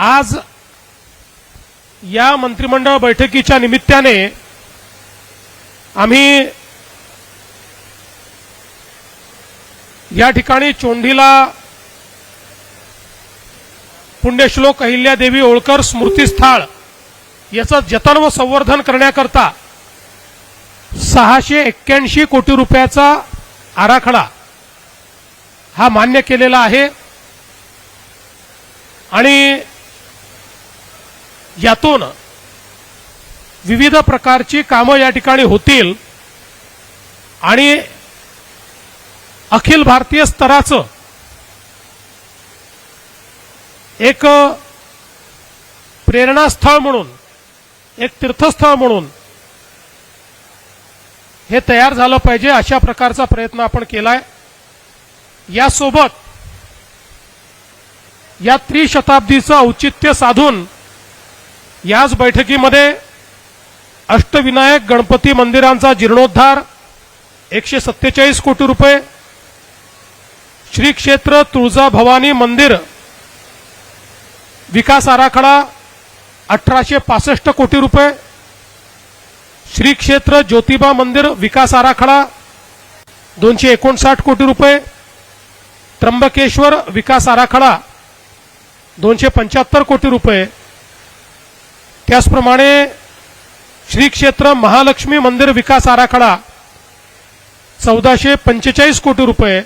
आज या मंत्रिमंडळ बैठकीच्या निमित्ताने आम्ही या ठिकाणी चोंडीला पुण्यश्लोक अहिल्यादेवी होळकर स्मृतीस्थळ याचं जतन व संवर्धन करण्याकरता सहाशे एक्क्याऐंशी कोटी रुपयाचा आराखडा हा मान्य केलेला आहे. आणि यातून विविध प्रकारची कामं या ठिकाणी होतील आणि अखिल भारतीय स्तराचं एक प्रेरणास्थळ म्हणून एक तीर्थस्थळ म्हणून हे तयार झालं पाहिजे अशा प्रकारचा प्रयत्न आपण केलाय. यासोबत या त्रिशताब्दीचं औचित्य साधून याच बैठकीमध्ये अष्टविनायक गणपती मंदिरांचा जीर्णोद्धार एकशे सत्तेचाळीस कोटी रुपये श्री क्षेत्र तुळजाभवानी मंदिर विकास आराखडा अठराशे पासष्ट कोटी रुपये श्री क्षेत्र ज्योतिबा मंदिर विकास आराखडा दोनशे एकोणसाठ कोटी रुपये त्र्यंबकेश्वर विकास आराखडा दोनशे पंच्याहत्तर कोटी रुपये त्याचप्रमाणे श्री क्षेत्र महालक्ष्मी मंदिर विकास आराखडा चौदाशे पंचेचाळीस कोटी रुपये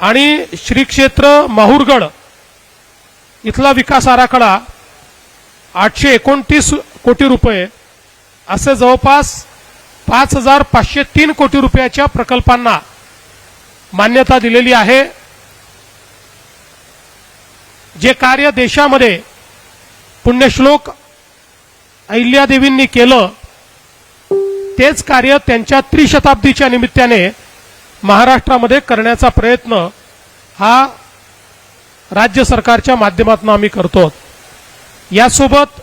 आणि श्री क्षेत्र माहूरगड इथला विकास आराखडा आठशे एकोणतीस कोटी रुपये असे जवळपास पाच हजार पाचशे तीन कोटी रुपयाच्या प्रकल्पांना मान्यता दिलेली आहे. जे कार्य देशामध्ये पुण्यश्लोक अहिल्यादेवींनी केलं तेच कार्य त्यांच्या त्रिशताब्दीच्या निमित्ताने महाराष्ट्रामध्ये करण्याचा प्रयत्न हा राज्य सरकारच्या माध्यमातून आम्ही करतो. यासोबत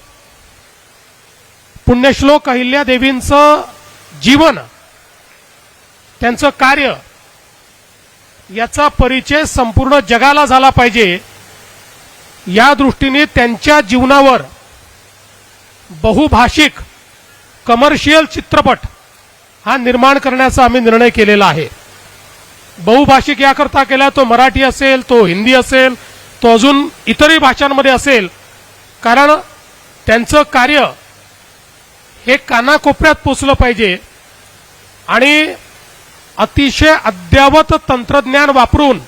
पुण्यश्लोक अहिल्यादेवींचं जीवन त्यांचं कार्य याचा परिचय संपूर्ण जगाला झाला पाहिजे. या दृष्टीने त्यांच्या जीवनावर बहुभाषिक कमर्शियल चित्रपट हा निर्माण करण्याचा आम्ही निर्णय केलेला आहे. बहुभाषिक याकरता केला तो मराठी असेल तो हिंदी असेल तो अजून इतरही भाषांमध्ये असेल. कारण त्यांचं कार्य हे कानाकोपऱ्यात पोचलं पाहिजे आणि अतिशय अद्ययावत तंत्रज्ञान वापरून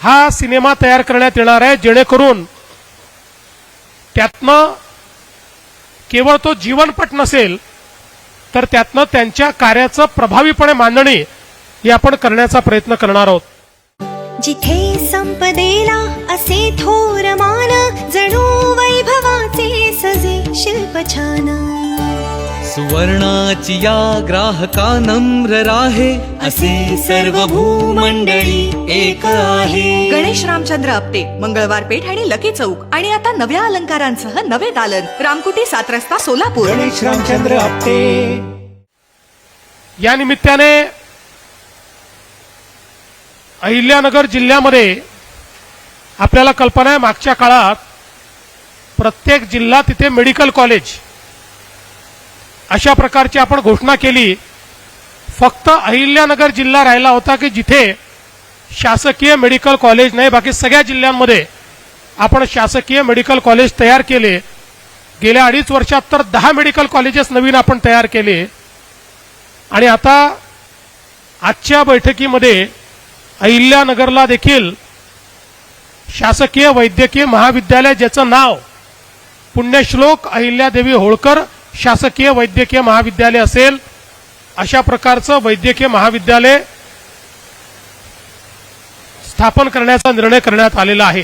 हा सिनेमा तयार करण्यात येणार आहे जेणेकरून त्यातनं केवळ तो जीवनपट नसेल तर त्यातनं त्यांच्या कार्याचं प्रभावीपणे मांडणी हे आपण करण्याचा प्रयत्न करणार आहोत. जिथे संपदेला असे थोर मान जणू वैभवाचे सजे शिल्प छान. सुवर्णाची या ग्राहका नम्र राहे. असे सर्व भूमंडळी एक आहे. गणेश रामचंद्र आपटे मंगळवार पेठ आणि लकी चौक. आणि आता नव्या अलंकारांसह नवे दालन. रामकुटी सात रस्ता सोलापूर. गणेश रामचंद्र आपटे. या निमित्ताने अहिल्यानगर जिल्ह्यामध्ये आपल्याला कल्पना आहे मागच्या काळात प्रत्येक जिल्हा तिथे मेडिकल कॉलेज अशा प्रकारची आपण घोषणा केली. फक्त अहिल्यानगर जिल्हा राहिला होता की जिथे शासकीय मेडिकल कॉलेज नाही बाकी सगळ्या जिल्ह्यांमध्ये आपण शासकीय मेडिकल कॉलेज तयार केले. गेल्या अडीच वर्षात तर दहा मेडिकल कॉलेजेस नवीन आपण तयार केले. आणि आता आजच्या बैठकीमध्ये अहिल्यानगरला देखील शासकीय वैद्यकीय महाविद्यालय ज्याचं नाव पुण्यश्लोक अहिल्यादेवी होळकर शासकीय वैद्यकीय महाविद्यालय असेल अशा प्रकारचं वैद्यकीय महाविद्यालय स्थापन करण्याचा निर्णय करण्यात आलेला आहे.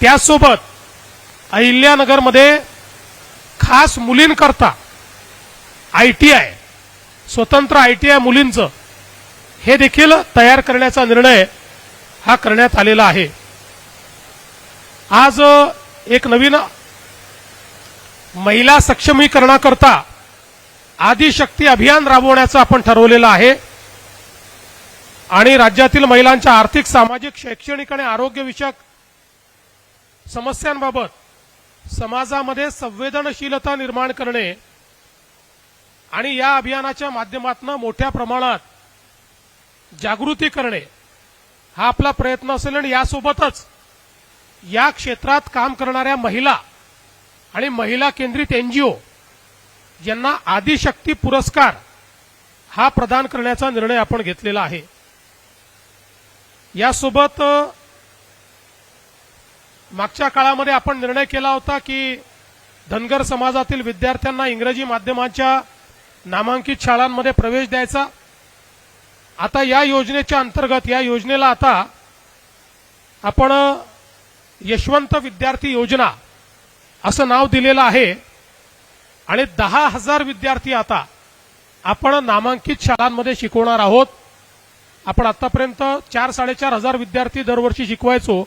त्याचसोबत अहिल्यानगरमध्ये खास मुलींकरता आय टी आय स्वतंत्र आय टी आय मुलींचं हे देखील तयार करण्याचा निर्णय हा करण्यात आलेला आहे. आज एक नवीन महिला सक्षमीकरणाकरता आदिशक्ती अभियान राबवण्याचं आपण ठरवलेलं आहे. आणि राज्यातील महिलांच्या आर्थिक सामाजिक शैक्षणिक आणि आरोग्यविषयक समस्यांबाबत समाजामध्ये संवेदनशीलता निर्माण करणे आणि या अभियानाच्या माध्यमातून मोठ्या प्रमाणात जागृती करणे हा आपला प्रयत्न असेल आणि यासोबतच या क्षेत्रात काम करणाऱ्या महिला आणि महिला केंद्रित एनजीओ यांना आदिशक्ती पुरस्कार हा प्रदान करण्याचा निर्णय आपण घेतलेला आहे. यासोबत मागच्या काळामध्ये आपण निर्णय केला होता की धनगर समाजातील विद्यार्थ्यांना इंग्रजी माध्यमाच्या नामांकित शाळांमध्ये प्रवेश द्यायचा. आता या योजनेच्या अंतर्गत या योजनेला आता आपण यशवंत विद्यार्थी योजना असं नाव दिलेलं आहे. आणि दहा हजार विद्यार्थी आता आपण नामांकित शाळांमध्ये शिकवणार आहोत. आपण आतापर्यंत चार साडेचार हजार विद्यार्थी दरवर्षी शिकवायचो.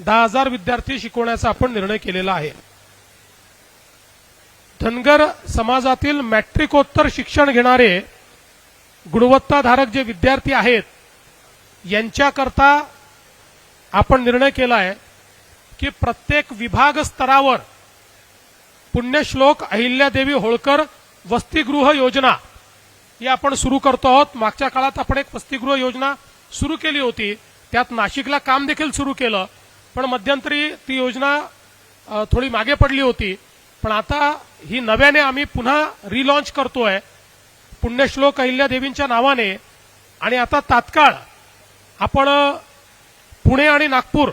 दहा हजार विद्यार्थी शिकवण्याचा आपण निर्णय केलेला आहे. धनगर समाजातील मॅट्रिकोत्तर शिक्षण घेणारे गुणवत्ताधारक जे विद्यार्थी आहेत यांच्याकरता आपण निर्णय केला आहे की प्रत्येक विभाग स्तरावर पुण्यश्लोक अहिल्यादेवी होळकर वसतिगृह योजना. ही आपण सुरू करतो आहोत. मागच्या काळात आपण एक वसतिगृह योजना सुरू केली होती. त्यात नाशिकला काम देखील सुरू केलं. पण मध्यंतरी ती योजना थोडी मागे पडली होती. पण आता ही नव्याने आम्ही पुन्हा रिलॉन्च करतोय. पुण्यश्लोक अहिल्यादेवींच्या नावाने. आणि आता तात्काळ आपण पुणे आणि नागपूर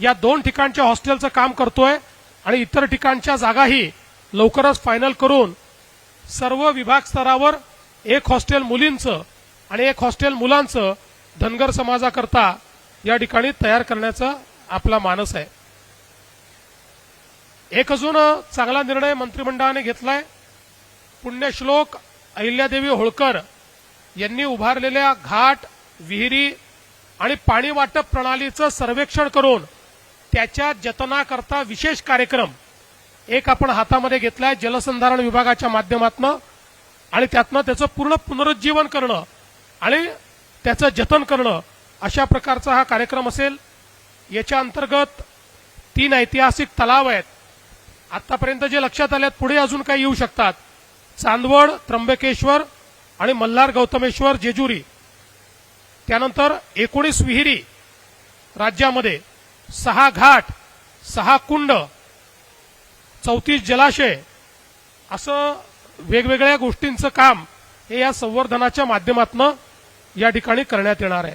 या दोन ठिकाणच्या हॉस्टेलचं काम करतोय. आणि इतर ठिकाणच्या जागाही लवकरच फायनल करून सर्व विभाग स्तरावर एक हॉस्टेल मुलींचं आणि एक हॉस्टेल मुलांचं धनगर समाजाकरता या ठिकाणी तयार करण्याचा आपला मानस आहे. एक अजून चांगला निर्णय मंत्रिमंडळाने घेतलाय. पुण्यश्लोक अहिल्यादेवी होळकर यांनी उभारलेल्या घाट विहिरी आणि पाणी वाटप प्रणालीचं सर्वेक्षण करून त्याच्या जतनाकरता विशेष कार्यक्रम एक आपण हातामध्ये घेतलाय जलसंधारण विभागाच्या माध्यमातून आणि त्यातनं त्याचं पूर्ण पुनरुज्जीवन करणं आणि त्याचं जतन करणं अशा प्रकारचा हा कार्यक्रम असेल. याच्या अंतर्गत तीन ऐतिहासिक तलाव आहेत. आतापर्यंत जे लक्षात आले आहेत पुढे अजून काही येऊ शकतात. चांदवड त्र्यंबकेश्वर आणि मल्हार गौतमेश्वर जेजुरी. त्यानंतर एकोणीस विहिरी राज्यामध्ये सहा घाट सहा कुंड चौतीस जलाशय असं वेगवेगळ्या गोष्टींचं काम हे या संवर्धनाच्या माध्यमातून या ठिकाणी करण्यात येणार आहे.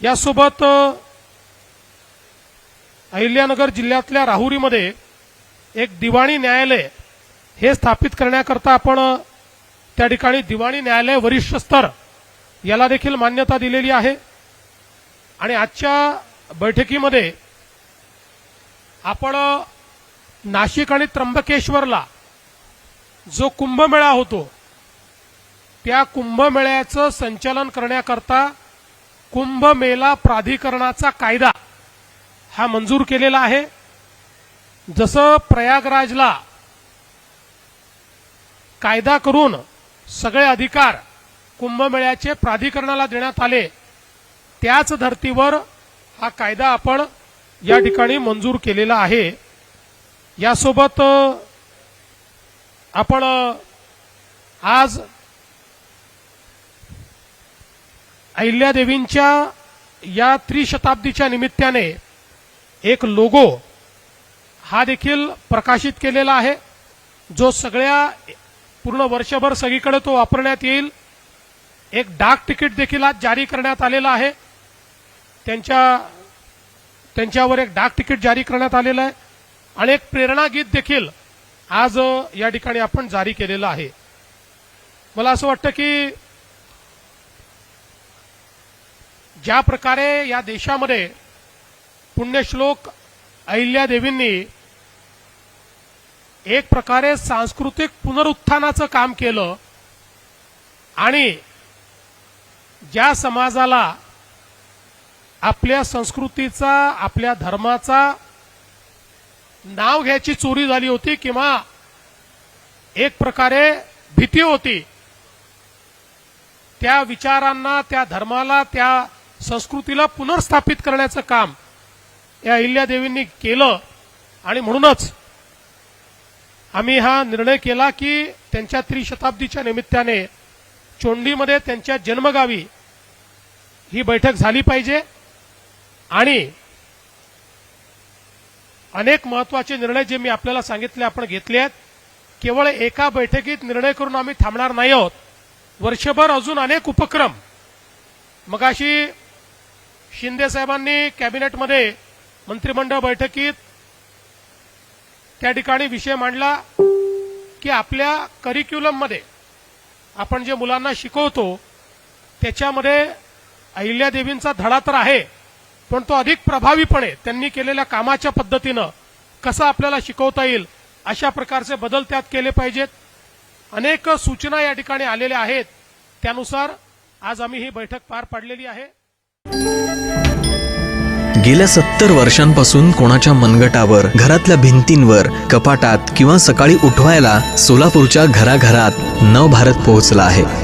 यासोबत अहिल्यानगर जिल्ह्यातल्या राहुरीमध्ये एक दिवाणी न्यायालय हे स्थापित करण्याकरता आपण त्या ठिकाणी दिवाणी न्यायालय वरिष्ठ स्तर याला देखील मान्यता दिलेली आहे. आणि आजच्या बैठकीमध्ये आपण नाशिक आणि त्र्यंबकेश्वरला जो कुंभमेळा होतो त्या कुंभमेळ्याचं संचालन करण्याकरता कुंभमेला प्राधिकरणाचा कायदा हा मंजूर केलेला आहे. जसं प्रयागराजला कायदा करून सगळे अधिकार कुंभमेळ्याचे प्राधिकरणाला देण्यात आले त्याच धर्तीवर हा कायदा आपण या ठिकाणी मंजूर केलेला आहे. यासोबत आपण आज अहिल्यादेवींच्या या त्रिशताब्दीच्या निमित्ताने एक लोगो हा देखील प्रकाशित केलेला आहे जो सगळ्या पूर्ण वर्षभर सगळीकडे तो वापरण्यात येईल. एक डाक तिकीट देखील आज जारी करण्यात आलेलं आहे. त्यांच्या त्यांच्यावर एक डाक तिकीट जारी करण्यात आलेलं आहे. आणि एक प्रेरणा गीत देखील आज या ठिकाणी आपण जारी केलेलं आहे. मला असं वाटतं की ज्या प्रकारे या देशामध्ये पुण्यश्लोक अहिल्यादेवींनी एक प्रकारे सांस्कृतिक पुनरुत्थानाचं काम केलं आणि ज्या समाजाला आपल्या संस्कृतीचा आपल्या धर्माचा नाव घ्यायची चोरी झाली होती किंवा एक प्रकारे भीती होती त्या विचारांना त्या धर्माला त्या संस्कृतीला पुनर्स्थापित करण्याचं काम या अहिल्यादेवींनी केलं. आणि म्हणूनच आम्ही हा निर्णय केला की त्यांच्या त्रिशताब्दीच्या निमित्ताने चोंडीमध्ये त्यांच्या जन्मगावी ही बैठक झाली पाहिजे. आणि अनेक महत्त्वाचे निर्णय जे मी आपल्याला सांगितले आपण घेतले आहेत. केवळ एका बैठकीत निर्णय करून आम्ही थांबणार नाही आहोत. वर्षभर अजून अनेक उपक्रम. मगाशी शिंदे साहेबांनी कॅबिनेटमध्ये मंत्रिमंडळ बैठकीत त्या ठिकाणी विषय मांडला की आपल्या करिक्युलममध्ये आपण जे मुलांना शिकवतो त्याच्यामध्ये अहिल्यादेवींचा धडा तर आहे. पण तो अधिक प्रभावीपणे त्यांनी केलेल्या कामाच्या पद्धतीनं कसा आपल्याला शिकवता येईल अशा प्रकारचे बदल त्यात केले पाहिजेत. अनेक सूचना या ठिकाणी आलेल्या आहेत. त्यानुसार आज आम्ही ही बैठक पार पाडलेली आहे. गेल्या सत्तर वर्षांपासून कोणाच्या मनगटावर घरातल्या भिंतींवर कपाटात किंवा सकाळी उठवायला सोलापूरच्या घराघरात नवभारत पोहोचला आहे.